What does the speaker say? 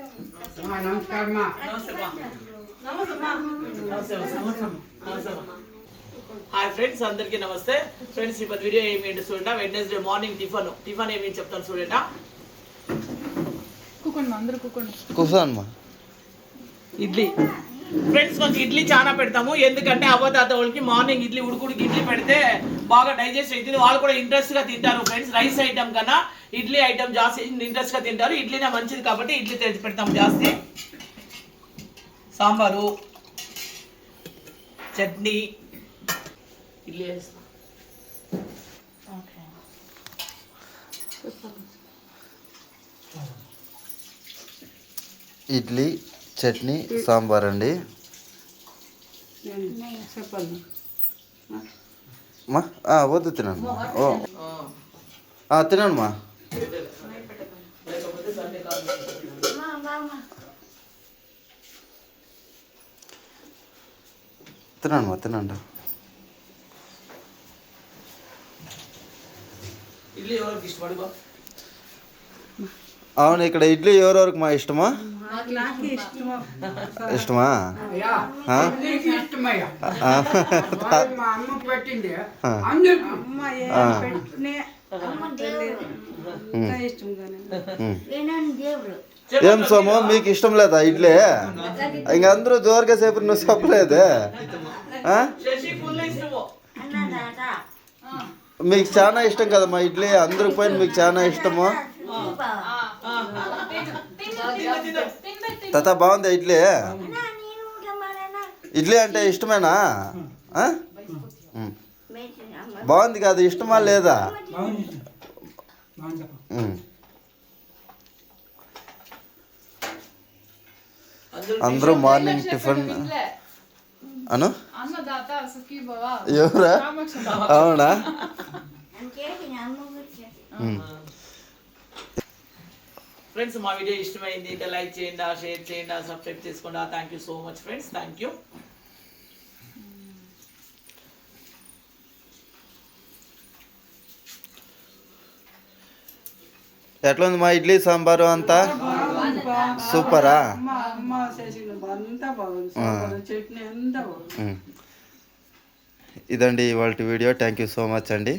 నమస్కారమ్మా. Hi friends అందరికీ నమస్తే. Friends ఇప్పుడు వీడియో ఏమి ఏంటి చూడండి. వెడ్నెస్డే మార్నింగ్ టిఫన్ టిఫన్ ఏమి చెప్తాను చూడండి. కూకోండి అందరూ కూకోండి. కూర్చోనమ్మా ఇడ్లీ. ఫ్రెండ్స్ కొంచెం ఇడ్లీ చాలా పెడతాము. ఎందుకంటే అవ్వతాత వాళ్ళకి మార్నింగ్ ఇడ్లీ ఉడుకుడికి ఇడ్లీ పెడితే బాగా డైజెస్ట్ అవుతుంది వాళ్ళు కూడా ఇంట్రెస్ట్గా తింటారు ఫ్రెండ్స్ రైస్ ఐటమ్ కన్నా ఇడ్లీ ఐటమ్ జాస్తి ఇంట్రెస్ట్గా తింటారు. ఇడ్లీనే మంచిది కాబట్టి ఇడ్లీ తెచ్చి పెడతాం జాస్తి. సాంబారు చట్నీ ఇడ్లీ వేస్తాం ఇడ్లీ చట్నీ సాంబార్ అండి. చెప్పండి మా ఆ, వద్దు తినండి. ఓ. ఆ, తినండి మా. తినండి మా తినండి. ఇడ్లీ ఎవరికి ఇష్టపడి బా? అవును ఇక్కడ ఇడ్లీ ఎవరెవరికి మా ఇష్టమా? నాకు ఇష్టమా? ఏ సోము మీకు ఇష్టం లేదా ఇడ్లీ? ఇంక అందరూ జోరుగా సేపు నువ్వు చెప్పలేదే. మీకు చాలా ఇష్టం కదా మా ఇడ్లీ అందరికి పోయిన మీకు చాలా ఇష్టము. తాత బాగుంది ఇడ్లీ? ఇడ్లీ అంటే ఇష్టమేనా. బాగుంది కాదు ఇష్టమా లేదా. అందరూ మార్నింగ్ టిఫిన్ అను? ఎవరా? అవునా? ఫ్రెండ్స్ మా వీడియో ఇష్టమైంది ఇంకా లైక్ చేయండి షేర్ చేయండి సబ్స్క్రైబ్ చేసుకోండి thank you so much friends thank you ఎట్లా ఉంది మా ఇడ్లీ సాంబారు అంతా సూపరా. ఇదండి ఇవాళ video thank you so much అండి